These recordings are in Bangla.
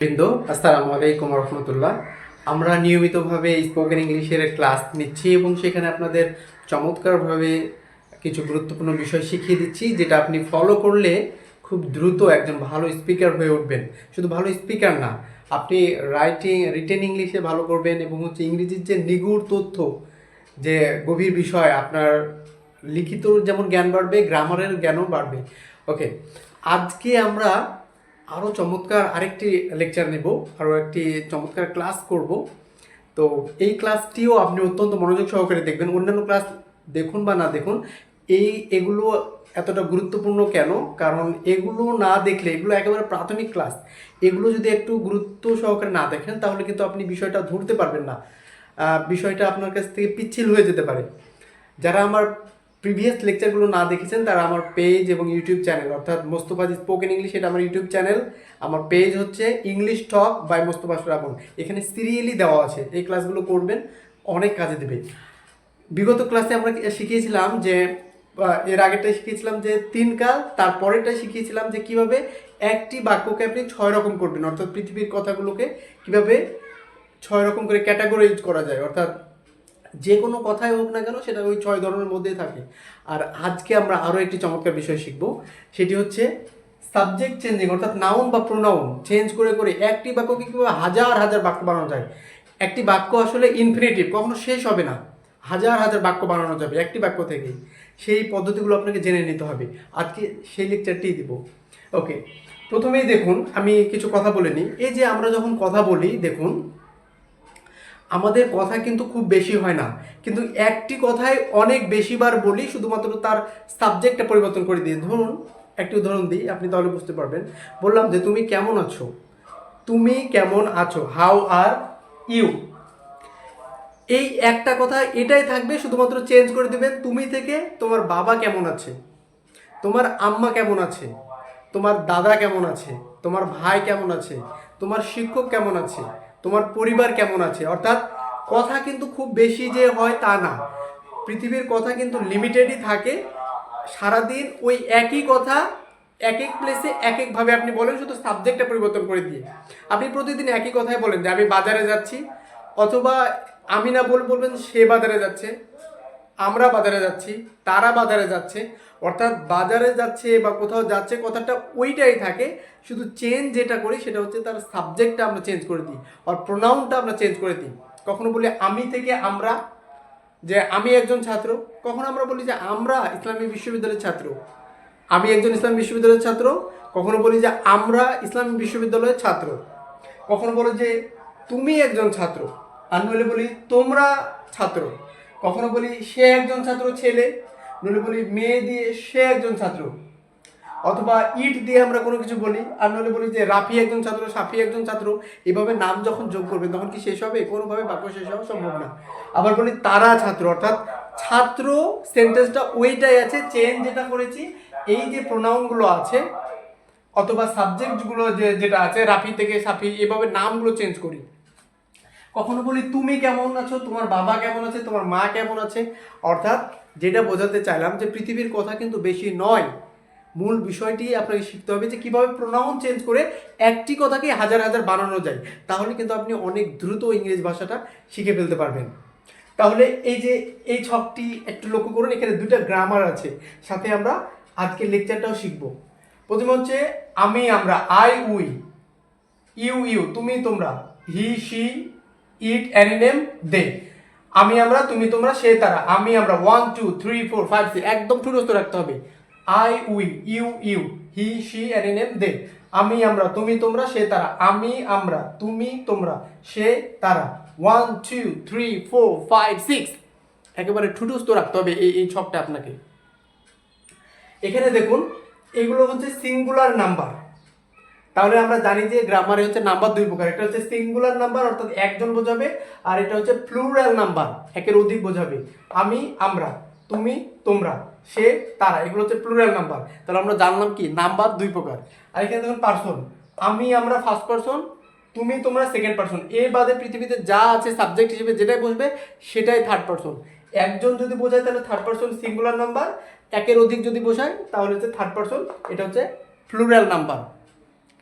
বৃন্দ, আসসালামু আলাইকুম রহমতুল্লাহ। আমরা নিয়মিতভাবে স্পোকেন ইংলিশের ক্লাস নিচ্ছি এবং সেখানে আপনাদের চমৎকারভাবে কিছু গুরুত্বপূর্ণ বিষয় শিখিয়ে দিচ্ছি, যেটা আপনি ফলো করলে খুব দ্রুত একজন ভালো স্পিকার হয়ে উঠবেন। শুধু ভালো স্পিকার না, আপনি রাইটিং রিটেন ইংলিশে ভালো করবেন এবং হচ্ছে ইংরেজির যে নিগুড় তথ্য, যে গভীর বিষয় আপনার লিখিত যেমন জ্ঞান বাড়বে গ্রামারের জ্ঞানও বাড়বে। ওকে আজকে আমরা আরও চমৎকার আরেকটি লেকচার নেব আরও একটি চমৎকার ক্লাস করব। তো এই ক্লাসটিও আপনি অত্যন্ত মনোযোগ সহকারে দেখবেন। অন্যান্য ক্লাস দেখুন বা না দেখুন, এই এগুলো এতটা গুরুত্বপূর্ণ কেন? কারণ এগুলো না দেখলে, এগুলো একেবারে প্রাথমিক ক্লাস এগুলো যদি একটু গুরুত্ব সহকারে না দেখেন, তাহলে কিন্তু আপনি বিষয়টা ধরতে পারবেন না। বিষয়টা আপনার কাছ থেকে পিচ্ছিল হয়ে যেতে পারে। যারা আমার প্রিভিয়াস লেকচারগুলো না দেখেছেন, তারা আমার পেজ এবং ইউটিউব চ্যানেল অর্থাৎ মোস্তফাজ স্পোকেন ইংলিশ এটা আমার ইউটিউব চ্যানেল আমার পেজ হচ্ছে English talk by Mostafa Shrabon এখানে সিরিয়ালি দেওয়া আছে, এই ক্লাসগুলো করবেন, অনেক কাজে দেবে। বিগত ক্লাসে আমরা শিখিয়েছিলাম যে এর আগেরটাই শিখিয়েছিলাম যে তিন কাল তারপরেরটা শিখিয়েছিলাম যে কীভাবে একটি বাক্যকে আপনি ছয় রকম করবেন, অর্থাৎ পৃথিবীর কথাগুলোকে কীভাবে ছয় রকম করে ক্যাটাগরাইজ করা যায়, অর্থাৎ যে কোনো কথাই হোক না কেন সেটা ওই ছয় ধরনের মধ্যেই থাকে। আর আজকে আমরা আরও একটি চমৎকার বিষয় শিখব। সেটি হচ্ছে সাবজেক্ট চেঞ্জিং অর্থাৎ নাউন বা প্রোনাউন চেঞ্জ করে করে একটি বাক্যকে কীভাবে হাজার হাজার বাক্য বানানো যায়। একটি বাক্য আসলে ইনফিনিটিভ কখনো শেষ হবে না। হাজার হাজার বাক্য বানানো যাবে একটি বাক্য থেকেই। সেই পদ্ধতিগুলো আপনাকে জেনে নিতে হবে। আজকে সেই লেকচারটিই দিব। ওকে প্রথমেই দেখুন, আমি কিছু কথা বলে নিই। এই যে আমরা যখন কথা বলি, দেখুন আমাদের কথা কিন্তু খুব বেশি হয় না। কিন্তু একটি কথায় অনেক বেশিবার বলি, শুধুমাত্র তার সাবজেক্টটা পরিবর্তন করে দিই ধরুন, একটি উদাহরণ দিই, আপনি তাহলে বুঝতে পারবেন। বললাম যে, তুমি কেমন আছো? তুমি কেমন আছো? হাউ আর ইউ এই একটা কথা, এটাই থাকবে, শুধুমাত্র চেঞ্জ করে দেবেন, তুমি থেকে তোমার বাবা কেমন আছে? তোমার আম্মা কেমন আছে? তোমার দাদা কেমন আছে? তোমার ভাই কেমন আছে? তোমার শিক্ষক কেমন আছে? তোমার পরিবার কেমন আছে? অর্থাৎ কথা কিন্তু খুব বেশি যে হয় তা না। পৃথিবীর কথা কিন্তু লিমিটেডই থাকে। সারাদিন ওই একই কথা এক এক প্লেসে এক একভাবে আপনি বলেন, শুধু সাবজেক্টটা পরিবর্তন করে দিয়ে। আপনি প্রতিদিন একই কথাই বলেন যে, আমি বাজারে যাচ্ছি, অথবা আমি না বল বলবেন সে বাজারে যাচ্ছে। আমরা বাজারে যাচ্ছি, তারা বাজারে যাচ্ছে, অর্থাৎ বাজারে যাচ্ছে বা কোথাও যাচ্ছে কথাটা ওইটাই থাকে। শুধু চেঞ্জ যেটা করি সেটা হচ্ছে তার সাবজেক্টটা আমরা চেঞ্জ করে দিই আর প্রোনাউনটা আমরা চেঞ্জ করে দিই। কখনো বলি আমি থেকে আমরা, যে আমি একজন ছাত্র, কখনো আমরা বলি যে আমরা ইসলামী বিশ্ববিদ্যালয়ের ছাত্র, আমি একজন ইসলাম বিশ্ববিদ্যালয়ের ছাত্র, কখনো বলি যে আমরা ইসলামী বিশ্ববিদ্যালয়ের ছাত্র, কখনো বলো যে তুমি একজন ছাত্র, আর নইলে বলি তোমরা ছাত্র। কখনো বলি সে একজন ছাত্র ছেলে, নইলে বলি মেয়ে দিয়ে সে একজন ছাত্র। অথবা ইট দিয়ে আমরা কোনো কিছু বলি, আর নইলে বলি যে রাফি একজন ছাত্র, সাফি একজন ছাত্র, এভাবে নাম যখন যোগ করবে তখন কি শেষ হবে? কোনোভাবে বাক্য শেষ হওয়া সম্ভব না। আবার বলি তারা ছাত্র, অর্থাৎ ছাত্র সেন্টেন্সটা ওইটাই আছে চেঞ্জ যেটা করেছি, এই যে প্রোনাউনগুলো আছে, অথবা সাবজেক্টগুলো যে, যেটা আছে, রাফি থেকে সাফি, এভাবে নামগুলো চেঞ্জ করি। কখনো বলি, তুমি কেমন আছো? তোমার বাবা কেমন আছে? তোমার মা কেমন আছে? অর্থাৎ যেটা বোঝাতে চাইলাম যে পৃথিবীর কথা কিন্তু বেশি নয়। মূল বিষয়টি আপনাকে শিখতে হবে যে কীভাবে প্রোনাউন চেঞ্জ করে একটি কথাকে হাজার হাজার বানানো যায়। তাহলে কিন্তু আপনি অনেক দ্রুত ইংরেজ ভাষাটা শিখে ফেলতে পারবেন। তাহলে এই যে এই ছকটি একটু লক্ষ্য করুন, এখানে দুইটা গ্রামার আছে। সাথে আমরা আজকের লেকচারটাও শিখব। প্রথমে হচ্ছে, আমি আমরা আই উই ইউ ইউ তুমি, তোমরা he she it any name they আমি আমরা, তুমি তোমরা, সে তারা। আমি আমরা one two three four five six একদম ঠুরস্ত রাখতে হবে। I we you you he she any name they আমি আমরা, তুমি তোমরা, সে তারা। আমি আমরা, তুমি তোমরা, সে তারা। One two three four five six একেবারে ঠুটুস্থ রাখতে হবে এই এই ছকটা আপনাকে। এখানে দেখুন, এগুলো হচ্ছে সিঙ্গুলার নাম্বার তাহলে আমরা জানি যে গ্রামারে হচ্ছে নাম্বার দুই প্রকার। এটা হচ্ছে সিঙ্গুলার নাম্বার অর্থাৎ একজন বোঝাবে, আর এটা হচ্ছে প্লুরাল নাম্বার একের অধিক বোঝাবে। আমি, আমরা, তুমি, তোমরা, সে, তারা, এগুলো হচ্ছে প্লুরাল নাম্বার তাহলে আমরা জানলাম কি? নাম্বার দুই প্রকার। আর এখানে দেখুন পার্সন আমি, আমরা ফার্স্ট পার্সন তুমি, তোমরা সেকেন্ড পার্সন এ বাদে পৃথিবীতে যা আছে সাবজেক্ট হিসেবে যেটাই বসবে, সেটাই থার্ড পার্সন একজন যদি বোঝায়, তাহলে থার্ড পার্সন সিঙ্গুলার নাম্বার একের অধিক যদি বোঝায়, তাহলে হচ্ছে থার্ড পার্সন এটা হচ্ছে প্লুরাল নাম্বার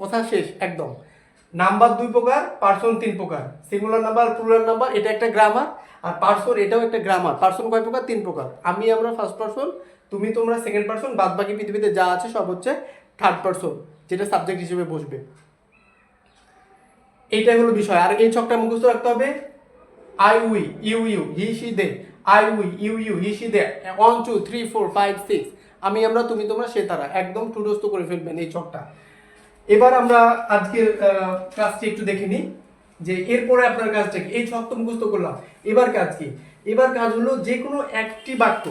কথা শেষ, একদম। নাম্বার দুই প্রকার, পার্সন তিন প্রকার। সিঙ্গুলার নাম্বার, প্লুরাল নাম্বার, এটা একটা গ্রামার, আর পার্সন, এটাও একটা গ্রামার। পার্সন কয় প্রকার? তিন প্রকার। আমি আমরা ফার্স্ট পার্সন তুমি তোমরা সেকেন্ড পার্সন বাদ বাকি পৃথিবীতে যা আছে সব হচ্ছে থার্ড পার্সন যেটা সাবজেক্ট হিসেবে বসবে। এইটাই হলো বিষয়। আর এই ছকটা মুখস্থ রাখতে হবে। I we you you he she they I we you you he she they one two three four five six আমি, আমরা, তুমি, তোমরা, সে, তারা। একদম টুডস্ত করে ফেলবেন এই ছকটা। এবার আমরা আজকের কাজটি একটু দেখে নিই যে এরপরে আপনার কাজটা কি? এই তো মুখস্থ করলাম। এবার কাজ কি? এবার কাজ হলো যে কোনো একটি বাক্য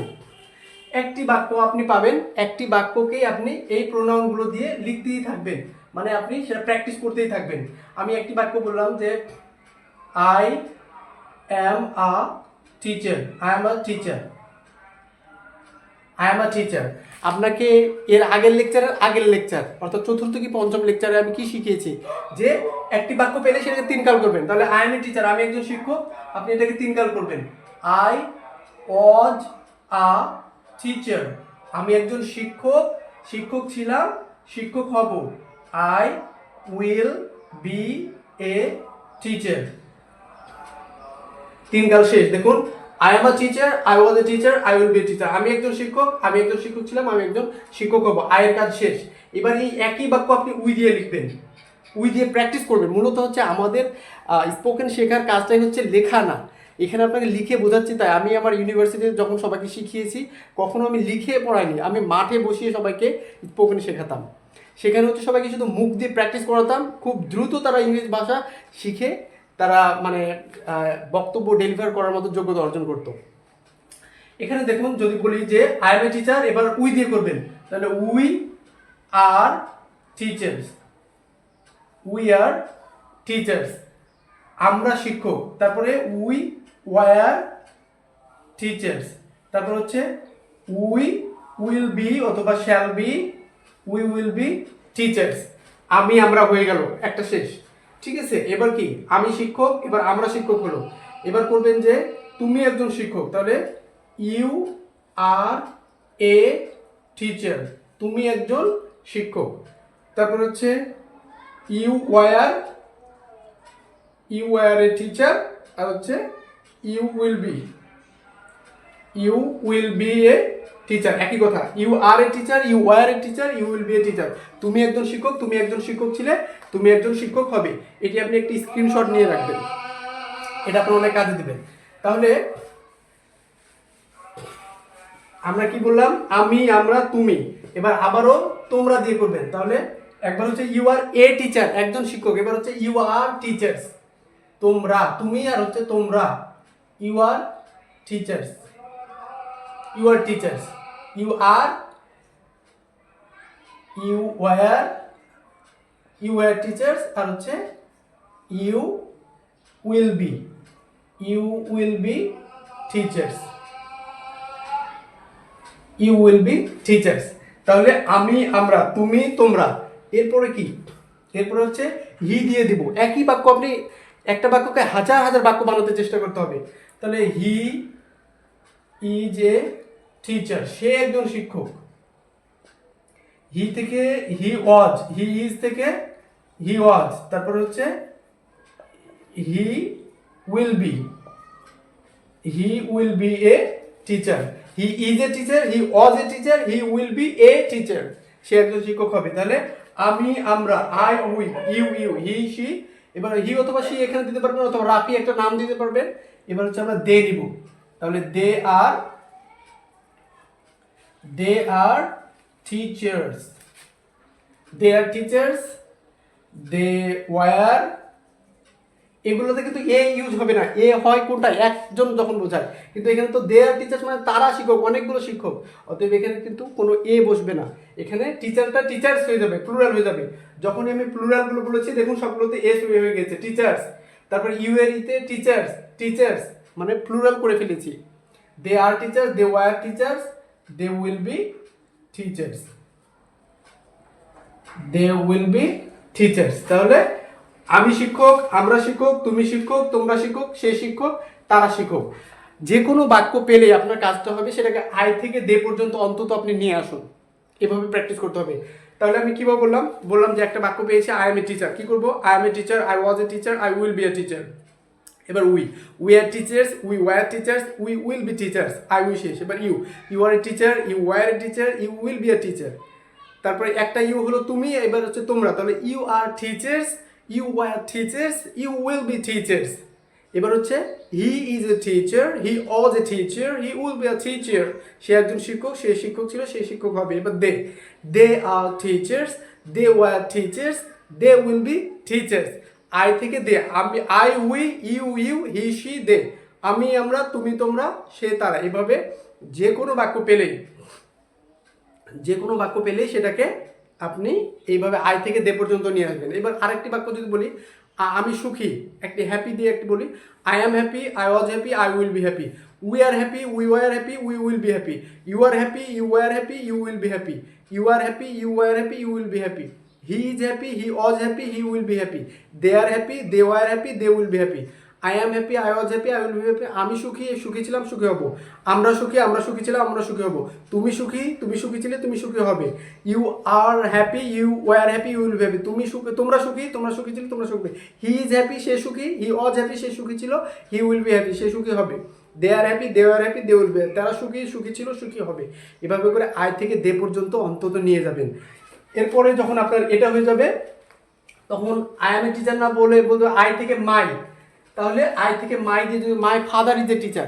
একটি বাক্য আপনি পাবেন, একটি বাক্যকেই আপনি এই প্রোনাউনগুলো দিয়ে লিখতেই থাকবেন। মানে আপনি সেটা প্র্যাকটিস করতেই থাকবেন। আমি একটি বাক্য বললাম যে I am a teacher I am a teacher I am a teacher আপনাকে এর আগের লেকচারের আগের লেকচার অর্থাৎ চতুর্থ কি পঞ্চম লেকচারে আমি কি শিখিয়েছি? যে একটি বাক্য পেলে সেটাকে তিন কাল করবেন। তাহলে আই এম এ টিচার আমি একজন শিক্ষক, আপনি এটাকে তিন কাল করবেন। আই ওয়াজ আ টিচার আমি একজন শিক্ষক শিক্ষক ছিলাম, শিক্ষক হব। I will be a teacher তিন কাল শেষ। দেখুন I am a teacher I was a teacher I will be teacher আমি একজন শিক্ষক, আমি একজন শিক্ষক ছিলাম, আমি একজন শিক্ষক হব। আয়ের কাজ শেষ। এবার এই একই বাক্য আপনি উই দিয়ে লিখবেন। উই দিয়ে প্র্যাকটিস করবেন। মূলত হচ্ছে আমাদের স্পোকেন শেখার কাজটাই হচ্ছে লেখা না। এখানে আপনাকে লিখে বোঝাচ্ছি, তাই আমি আমার ইউনিভার্সিটিতে যখন সবাইকে শিখিয়েছি, কখনো আমি লিখে পড়াইনি। আমি মাঠে বসিয়ে সবাইকে স্পোকেন শেখাতাম। সেখানে হচ্ছে সবাইকে শুধু মুখ দিয়ে প্র্যাকটিস করাতাম। খুব দ্রুত তারা ইংরেজ ভাষা শিখে তারা মানে বক্তব্য ডেলিভার করার মতো যোগ্যতা অর্জন করতো। এখানে দেখুন, যদি বলি যে আই এম এ টিচার এবার উই দিয়ে করবেন। তাহলে we are teachers we are teachers আমরা শিক্ষক। তারপরে উই ওয়ার টিচার্স তারপর হচ্ছে উই উইল বি অথবা shall be we will be teachers আমি, আমরা হয়ে গেল। একটা শেষ। ঠিক আছে, এবার কি? আমি শিক্ষক, এবার আমরা শিক্ষক হলো। এবার করবেন যে, তুমি একজন শিক্ষক, তাহলে ইউ আর এ টিচার, তুমি একজন শিক্ষক। তারপর হচ্ছে, you were you were a teacher, আর হচ্ছে, you will be. You will be a teacher একই কথা you are a teacher you were a teacher you will be a teacher তুমি একজন শিক্ষক, তুমি একজন শিক্ষক ছিলে, তুমি একজন শিক্ষক হবে। এটি আপনি একটি স্ক্রিনশট নিয়ে রাখবেন। এটা আপনার অনেক কাজে দিবেন তাহলে, আমরা কি বললাম? আমি, আমরা, তুমি। এবার আবারও তোমরা দিয়ে করবেন। তাহলে, একবার হচ্ছে ইউ আর এ টিচার একজন শিক্ষক। এবার হচ্ছে ইউ আর টিচার্স তোমরা, তুমি আর হচ্ছে তোমরা। You are teachers you are teachers you are you were you were teachers আর হচ্ছে you will be you will be teachers you will be teachers তাহলে আমি, আমরা, তুমি, তোমরা, এরপরে কি? এরপরে হচ্ছে হি দিয়ে দিব। একই বাক্য আপনি একটা বাক্যকে হাজার হাজার বাক্য বানাতে চেষ্টা করতে হবে। তাহলে হি ইজ এ টিচার সে একজন শিক্ষক। হি থেকে হি ওয়াজ হি ইজ থেকে হি ওয়াজ তারপর হচ্ছে he will be he will be a teacher he is a teacher he was a teacher he will be a teacher সে একজন শিক্ষক হবে। তাহলে আমি, আমরা I we you you he she এবার হি অথবা সি এখানে দিতে পারবেন, অথবা রাফি একটা নাম দিতে পারবেন। এবার হচ্ছে আমরা দে নিব। তাহলে they are they are teachers they are teachers they were এগুলোতে কিন্তু এ ইউজ হবে না। এ হয় কোনটা? একজন যখন বোঝায়। কিন্তু এখানে তো দেয়ার টিচার্স মানে তারা শিক্ষক, অনেকগুলো শিক্ষক। অতএব এখানে কিন্তু কোনো এ বসবে না। এখানে টিচারটা টিচার্স হয়ে যাবে প্লুরাল হয়ে যাবে। যখনই আমি প্লুরালগুলো বলেছি, দেখুন সবগুলোতে এস হয়ে গেছে টিচার্স তারপর ইউ ইতে টিচার্স টিচার্স মানে প্লুরাল করে ফেলেছি। They are teachers they were teachers they will be teachers they will be teachers তাহলে আমি শিক্ষক, আমরা শিক্ষক, তুমি শিক্ষক, তোমরা শিক্ষক, সে শিক্ষক, তারা শিক্ষক। যে কোনো বাক্য পেলে আপনার কাজটা হবে, সেটাকে আই থেকে দে পর্যন্ত অন্তত আপনি নিয়ে আসুন। এভাবে প্র্যাকটিস করতে হবে। তাহলে আমি কীভাবে বললাম? বললাম যে একটা বাক্য পেয়েছি আই এম এ টিচার কি করব? I am a teacher I was a teacher I will be a teacher এবার we we are teachers we were teachers we will be teachers I we শেষ এবার you you are a teacher you were a teacher you will be a teacher তারপরে একটা ইউ হলো তুমি, এবার হচ্ছে তোমরা, তাহলে you are teachers you were teachers you will be teachers এবার হচ্ছে he is a teacher he was a teacher he will be a teacher সে একজন শিক্ষক, সে শিক্ষক ছিল, সে শিক্ষক হবে, এবার they they are teachers they were teachers they will be teachers I থেকে দে। আমি I we you you he she they আমি, আমরা, তুমি, তোমরা, সে, তারা। এভাবে যে কোনো বাক্য পেলেই, যে কোনো বাক্য পেলেই সেটাকে আপনি এইভাবে আই থেকে দে পর্যন্ত নিয়ে আসবেন। এবার আরেকটি বাক্য যদি বলি আমি সুখী। একটি হ্যাপি দিয়ে একটি বলি I am happy I was happy I will be happy we are happy we were happy we will be happy you are happy you were happy you will be happy you are happy you were happy you will be happy he is happy he was happy he will be happy they are happy they were happy they will be happy I am happy I was happy I will be happy আমি সুখী সুখী ছিলাম, সুখী হব। আমরা সুখী আমরা সুখী ছিলাম, আমরা সুখী হব। তুমি সুখী তুমি সুখী ছিলে, তুমি সুখী হবে। You are happy you were happy you will be happy তুমি সুখী, তোমরা সুখী তোমরা সুখী ছিলে, তোমরা সুখী। হি ইজ হ্যাপি সে সুখী হি ওয়াজ হ্যাপি সে সুখী ছিল হি উইল বি হ্যাপি সে সুখী হবে। They are happy they are happy they will be তারা সুখী সুখী ছিল, সুখী হবে। এভাবে করে আয় থেকে দে পর্যন্ত অন্তত নিয়ে যাবেন। এরপরে যখন আপনার এটা হয়ে যাবে, তখন আই এম এ টিচার না বলে বলতে আই থেকে মাই তাহলে আই থেকে মাই দিয়ে যদি my father is a teacher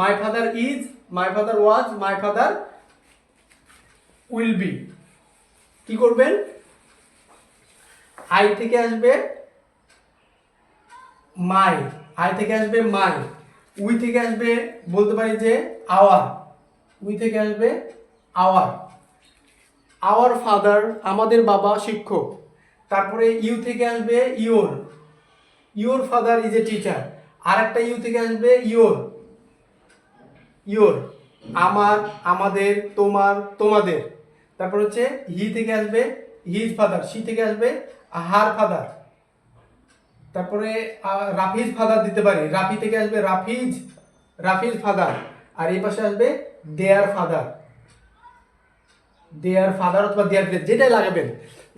my father is my father was my father will be কি করবেন? আই থেকে আসবে মাই আই থেকে আসবে মাই উই থেকে আসবে বলতে পারি যে আওয়ার উই থেকে আসবে আওয়ার আওয়ার ফাদার আমাদের বাবা শিক্ষক। তারপরে ইউ থেকে আসবে your. Your father is a teacher আর একটা ইউ থেকে আসবে ইওর। ইওর। আমার, আমাদের, তোমার, তোমাদের। তারপর হচ্ছে হি থেকে আসবে হিজ ফাদার সি থেকে আসবে হার ফাদার তারপরে রাফিজ ফাদার দিতে পারি। রাফি থেকে আসবে রাফিজ রাফিজ ফাদার আর এই পাশে আসবে দেয়ার ফাদার দেয়ার ফাদার অথবা দেয়ার ভিলেজ যেটাই লাগাবেন।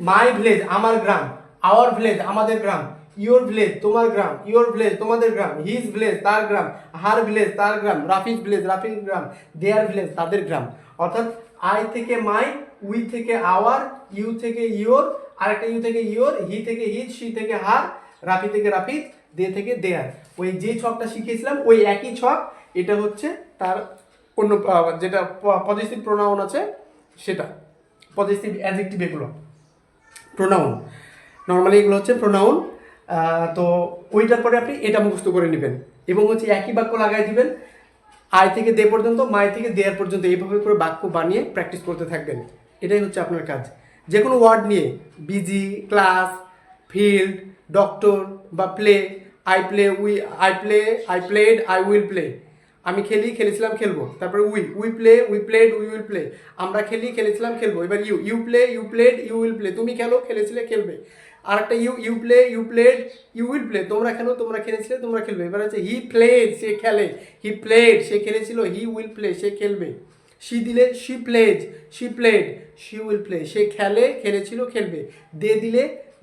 মাই ভিলেজ আমার গ্রাম আওয়ার ভিলেজ আমাদের গ্রাম ইওর ভিলেজ তোমার গ্রাম ইওর ভিলেজ তোমাদের গ্রাম হিজ ভিলেজ তার গ্রাম হার ভিলেজ তার গ্রাম Rafiz village Rafiz gram their village তাদের গ্রাম। অর্থাৎ আই থেকে মাই উই থেকে আওয়ার ইউ থেকে ইওর আরেকটা ইউ থেকে ইওর হি থেকে হিজ সি থেকে হার রাফি থেকে রাফিজ দে থেকে দেয়ার ওই যে ছকটা শিখিয়েছিলাম, ওই একই ছক, এটা হচ্ছে তার অন্য যেটা পজিটিভ প্রোনাউন আছে সেটা। পজিটিভ অ্যাজেক্টিভ এগুলো। প্রোনাউন নর্মালি এগুলো হচ্ছে প্রোনাউন তো ওইটার পরে আপনি এটা মুখস্থ করে নেবেন এবং হচ্ছে একই বাক্য লাগাই দিবেন। আয় থেকে দে পর্যন্ত, মায় থেকে দেয়ার পর্যন্ত এইভাবে করে বাক্য বানিয়ে প্র্যাকটিস করতে থাকবেন। এটাই হচ্ছে আপনার কাজ। যে কোনো ওয়ার্ড নিয়ে বিজি ক্লাস ফিল্ড ডক্টর বা play I play we I play I played I will play আমি খেলি, খেলেছিলাম খেলব। তারপরে we we play we played we will play আমরা খেলি, খেলেছিলাম খেলব। এবার you you play you played you will play তুমি খেলো, খেলেছিলে, খেলবে। আর একটা you you play you played you will play তোমরা খেলো, তোমরা খেলেছিলে, তোমরা খেলবে। এবার হচ্ছে হি প্লেড সে খেলে। হি প্লেড সে খেলেছিল হি উইল প্লে সে খেলবে। শি দিলে she plays she played she will play সে খেলে, খেলেছিল, খেলবে। দে দিলে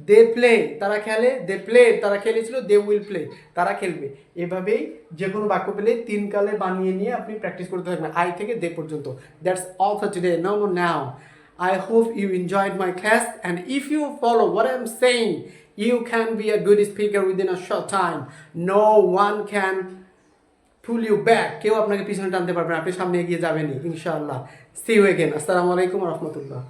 দে প্লে তারা খেলে দে প্লে তারা খেলেছিল দে উইল প্লে তারা খেলবে। এভাবেই যে কোনো বাক্য পেলে তিন কালে বানিয়ে নিয়ে আপনি প্র্যাকটিস করতে থাকবেন আই থেকে দে পর্যন্ত। That's all for today no now I hope you enjoyed my class and if you follow what I'm saying, you can be a good speaker within a short time. No one can pull you back. কেউ আপনাকে পিছনে টানতে পারবে না আপনি সামনে এগিয়ে যাবেনই ইনশাআল্লাহ। সি ইউ এগেন আসসালামু আলাইকুম রহমতুল্লাহ।